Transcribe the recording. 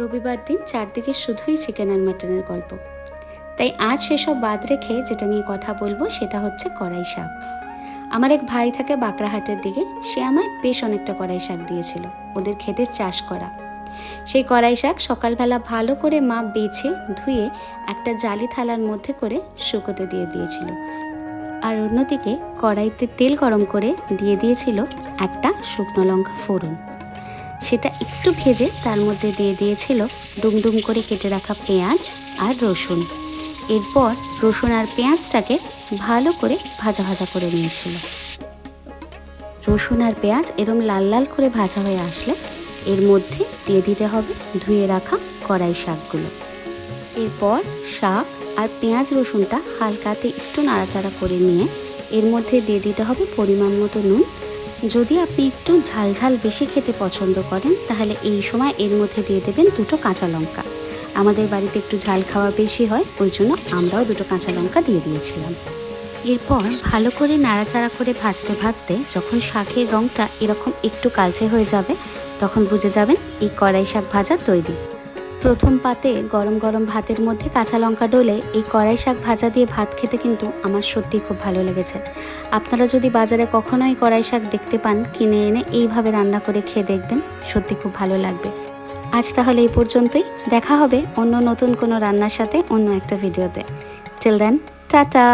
রবিবার দিন চারদিকে শুধুই চিকেন আর মাটনের গল্প। তাই আজ সেসব বাদ রেখে যেটা নিয়ে কথা বলব সেটা হচ্ছে কড়াই শাক। আমার এক ভাই থাকে বাঁকড়াহাটের দিকে, সে আমায় বেশ অনেকটা কড়াই শাক দিয়েছিল, ওদের খেতে চাষ করা। সেই কড়াই শাক সকালবেলা ভালো করে মা বেছে, ধুয়ে একটা জালি থালার মধ্যে করে শুকোতে দিয়ে দিয়েছিল। আর অন্যদিকে কড়াইতে তেল গরম করে দিয়ে দিয়েছিল একটা শুকনো লঙ্কা ফোড়ন। সেটা একটু ভেজে তার মধ্যে দিয়ে দিয়েছিল ডুমডুম করে কেটে রাখা পেঁয়াজ আর রসুন। এরপর রসুন আর পেঁয়াজটাকে ভালো করে ভাজা ভাজা করে নিয়েছিল। রসুন আর পেঁয়াজ এরম লাল লাল করে ভাজা হয়ে আসলে এর মধ্যে দিয়ে দিতে হবে ধুয়ে রাখা কড়াই শাকগুলো। এরপর শাক আর পেঁয়াজ রসুনটা হালকাতে একটু নাড়াচাড়া করে নিয়ে এর মধ্যে দিয়ে দিতে হবে পরিমাণ মতো নুন যদি আপনি একটু ঝাল ঝাল বেশি খেতে পছন্দ করেন, তাহলে এই সময় এর মধ্যে দিয়ে দেবেন দুটো কাঁচা লঙ্কা। আমাদের বাড়িতে একটু ঝাল খাওয়া বেশি হয়, ওই জন্য আমরাও দুটো কাঁচা লঙ্কা দিয়ে দিয়েছিলাম। এরপর ভালো করে নাড়াচাড়া করে ভাজতে ভাজতে যখন শাকের রঙটা এরকম একটু কালচে হয়ে যাবে, তখন বুঝে যাবেন এই কড়াই শাক ভাজা তৈরি। প্রথম পাতে গরম গরম ভাতের মধ্যে কাঁচা লঙ্কা ডলে এই কড়াই শাক ভাজা দিয়ে ভাত খেতে কিন্তু আমার সত্যি খুব ভালো লেগেছে। আপনারা যদি বাজারে কখনোই কড়াই শাক দেখতে পান, কিনে এনে এইভাবে রান্না করে খেয়ে দেখবেন সত্যি খুব ভালো লাগবে। আজ তাহলে এই পর্যন্তই। দেখা হবে অন্য নতুন কোনো রান্নার সাথে অন্য একটা ভিডিওতে। Till then tata